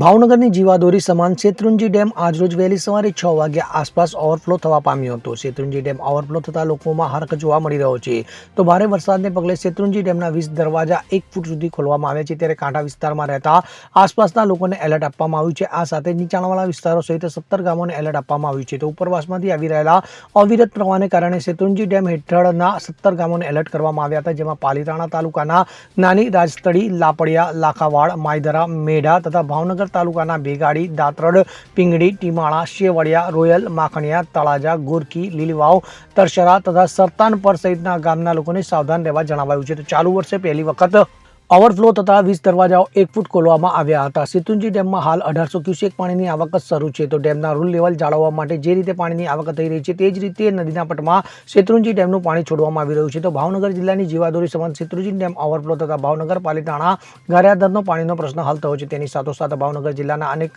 ભાવનગરની જીવાદોરી સમાન શેત્રુંજી ડેમ આજરોજ વહેલી સવારે છ વાગ્યા આસપાસ ઓવરફ્લો થવા પામ્યો હતો. શેત્રુંજી ડેમ ઓવરફ્લો થતાં લોકોમાં હરખ જોવા મળી રહ્યો છે. તો ભારે વરસાદને પગલે શેત્રુંજી ડેમના વીસ દરવાજા એક ફૂટ સુધી ખોલવામાં આવ્યા છે. ત્યારે કાંઠા વિસ્તારમાં રહેતા આસપાસના લોકોને એલર્ટ આપવામાં આવ્યું છે. આ સાથે નીચાણવાળા વિસ્તારો સહિત સત્તર ગામોને એલર્ટ આપવામાં આવ્યું છે. તો ઉપરવાસમાંથી આવી રહેલા અવિરત પ્રવાહને કારણે શેત્રુંજી ડેમ હેઠળના સત્તર ગામોને એલર્ટ કરવામાં આવ્યા હતા, જેમાં પાલીતાણા તાલુકાના નાની રાજતળી લાપડિયા, લાખાવાડ માયદરા મેઢા તથા ભાવનગર તાલુકાના ભેગાડી, દાતરડ પિંગડી ટીમાળા, શેવડિયા, રોયલ, માખણિયા, તળાજા ગોરકી લીલવાવ, તરસરા તથા સરતાનપર સહિતના ગામના લોકોને સાવધાન રહેવા જણાવાયું છે. તો ચાલુ વર્ષે પહેલી વખત ઓવરફ્લો થતા વીસ દરવાજાઓ એક ફૂટ ખોલવામાં આવ્યા હતા. સિતુંજી ડેમમાં હાલ અઢારસો ક્યુસેક પાણીની આવક શરૂ છે. તો ડેમના રૂલ લેવલ જાળવવા માટે જે રીતે પાણીની આવક થઈ રહી છે, તે જ રીતે નદીના પટમાં શેત્રુંજી ડેમનું પાણી છોડવામાં આવી રહ્યું છે. તો ભાવનગર જિલ્લાની જીવાદોરી સંબંધ શેત્રુંજી ડેમ ઓવરફ્લો થતા ભાવનગર પાલિતાણા ગારિયાદરનો પાણીનો પ્રશ્ન હલ થયો છે. તેની સાથોસાથ ભાવનગર જિલ્લાના અનેક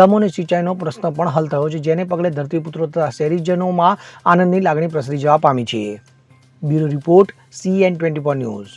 ગામોને સિંચાઈનો પ્રશ્ન પણ હલ થયો છે, જેને પગલે ધરતીપુત્રો તથા શહેરીજનોમાં આનંદની લાગણી પ્રસરી જવા પામી છે. Bureau report CN twenty news.